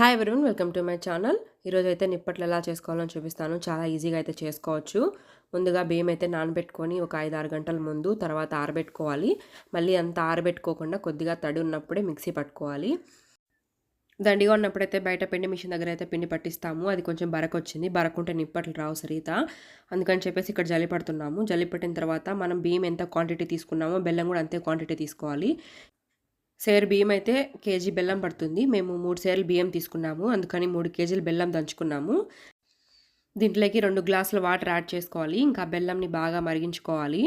Hi everyone welcome to my channel ఈరోజు అయితే నిప్పట్లు ఎలా చేసుకోవాలో చూపిస్తాను. చాలా ఈజీగా అయితే చేసుకోవచ్చు. ముందుగా బియ్యం అయితే నానబెట్టుకొని ఒక ఐదు ఆరు గంటల ముందు తర్వాత ఆరబెట్టుకోవాలి. మళ్ళీ అంత ఆరబెట్టుకోకుండా కొద్దిగా తడి ఉన్నప్పుడే మిక్సీ పట్టుకోవాలి. దండిగా ఉన్నప్పుడైతే బయట పిండి మిషన్ దగ్గర అయితే పిండి పట్టిస్తాము. అది కొంచెం బరకు వచ్చింది బరకుంటే నిప్పట్లు రావు సరిత. అందుకని చెప్పేసి ఇక్కడ జల్లి పడుతున్నాము జల్లి పట్టిన తర్వాత మనం బియ్యం ఎంత క్వాంటిటీ తీసుకున్నామో బెల్లం కూడా అంతే క్వాంటిటీ తీసుకోవాలి. సేరు బియ్యం అయితే కేజీ బెల్లం పడుతుంది. మేము మూడు సేర్లు బియ్యం తీసుకున్నాము. అందుకని మూడు కేజీలు బెల్లం దంచుకున్నాము. దీంట్లోకి రెండు గ్లాసుల వాటర్ యాడ్ చేసుకోవాలి. ఇంకా బెల్లంని బాగా మరిగించుకోవాలి.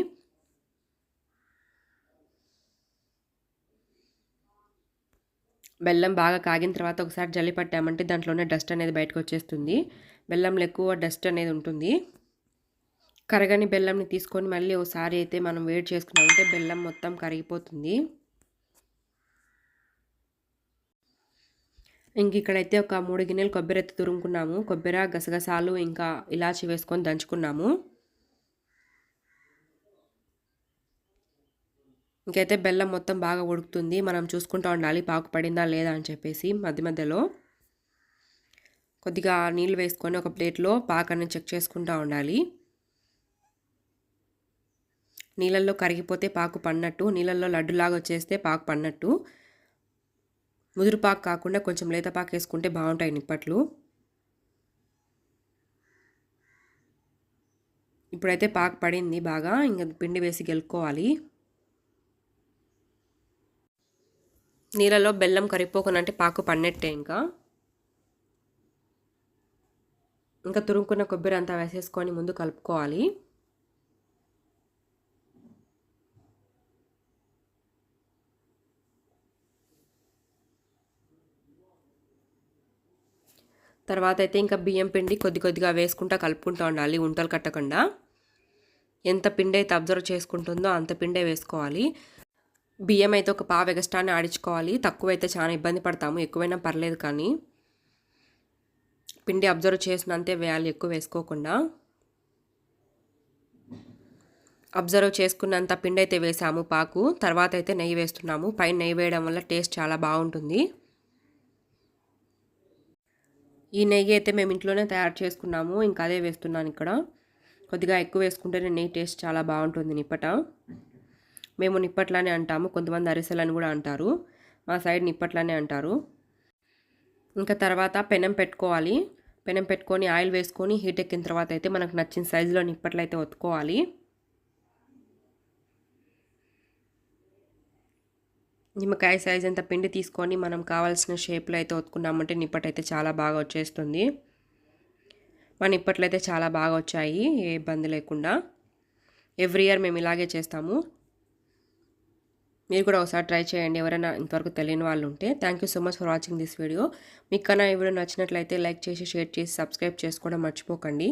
బెల్లం బాగా కాగిన తర్వాత ఒకసారి జల్లి పట్టామంటే దాంట్లోనే డస్ట్ అనేది బయటకు వచ్చేస్తుంది. బెల్లంలో ఎక్కువ డస్ట్ అనేది ఉంటుంది. కరగని బెల్లంని తీసుకొని మళ్ళీ ఒకసారి అయితే మనం వేడి చేసుకున్నామంటే బెల్లం మొత్తం కరిగిపోతుంది. ఇంక ఇక్కడైతే ఒక మూడు గిన్నెలు కొబ్బరి ఎత్తి తురుముకున్నాము. కొబ్బరి గసగసాలు ఇంకా ఇలాచి వేసుకొని దంచుకున్నాము. ఇంకైతే బెల్లం మొత్తం బాగా ఉడుకుతుంది. మనం చూసుకుంటూ ఉండాలి పాకు పడిందా లేదా అని చెప్పేసి మధ్య మధ్యలో. కొద్దిగా నీళ్ళు వేసుకొని ఒక ప్లేట్లో పాకని చెక్ చేసుకుంటూ ఉండాలి. నీళ్ళల్లో కరిగిపోతే పాకు పన్నట్టు నీళ్ళల్లో లడ్డులాగా వచ్చేస్తే పాకు పన్నట్టు ముదురుపాకు కాకుండా కొంచెం లేతపాకు వేసుకుంటే బాగుంటాయి నిప్పట్లు ఇప్పుడైతే పాకు పడింది బాగా ఇంకా పిండి వేసి గెలుక్కోవాలి నీళ్ళలో బెల్లం కరిగిపోకునంటే పాకు పన్నెట్టే ఇంకా. ఇంకా తురుముకున్న కొబ్బరి అంతా వేసేసుకొని ముందు కలుపుకోవాలి. తర్వాత అయితే ఇంకా బియ్యం పిండి కొద్ది కొద్దిగా వేసుకుంటా కలుపుకుంటూ ఉండాలి ఉంటలు కట్టకుండా. ఎంత పిండి అయితే అబ్జర్వ్ చేసుకుంటుందో అంత పిండే వేసుకోవాలి. బియ్యం అయితే ఒక పావు ఎగస్ట్రాని ఆడించుకోవాలి. తక్కువ అయితే చాలా ఇబ్బంది పడతాము ఎక్కువైనా పర్లేదు కానీ. పిండి అబ్జర్వ్ చేసినంతే వేయాలి ఎక్కువ వేసుకోకుండా. అబ్జర్వ్ చేసుకున్నంత పిండి అయితే వేసాము పాకు. తర్వాత అయితే నెయ్యి వేస్తున్నాము. పైన నెయ్యి వేయడం వల్ల టేస్ట్ చాలా బాగుంటుంది. ఈ నెయ్యి అయితే మేము ఇంట్లోనే తయారు చేసుకున్నాము. ఇంకా అదే వేస్తున్నాను ఇక్కడ. కొద్దిగా ఎక్కువ వేసుకుంటేనే నెయ్యి టేస్ట్ చాలా బాగుంటుంది నిప్పట. మేము నిప్పట్లనే అంటాము. కొంతమంది అరిసెలని కూడా అంటారు. మా సైడ్ నిప్పట్లనే అంటారు. ఇంకా తర్వాత పెనం పెట్టుకోవాలి. పెనం పెట్టుకొని ఆయిల్ వేసుకొని హీట్ ఎక్కిన తర్వాత అయితే మనకు నచ్చిన సైజులో నిప్పట్లు అయితే ఒత్తుకోవాలి. నిమ్మకాయ సైజ్ అంత పిండి తీసుకొని మనం కావాల్సిన షేప్లో అయితే ఒత్తుకున్నామంటే నిప్పటి అయితే చాలా బాగా వచ్చేస్తుంది. మన నిప్పట్లు అయితే చాలా బాగా వచ్చాయి ఏ ఇబ్బంది లేకుండా. ఎవ్రీ ఇయర్ మేము ఇలాగే చేస్తాము. మీరు కూడా ఒకసారి ట్రై చేయండి ఎవరైనా ఇంతవరకు తెలియని వాళ్ళు ఉంటే. Thank you so much for watching this video మీకు కన్నా ఈ వీడియో నచ్చినట్లయితే లైక్ చేసి షేర్ చేసి సబ్స్క్రైబ్ చేసుకోవడం మర్చిపోకండి.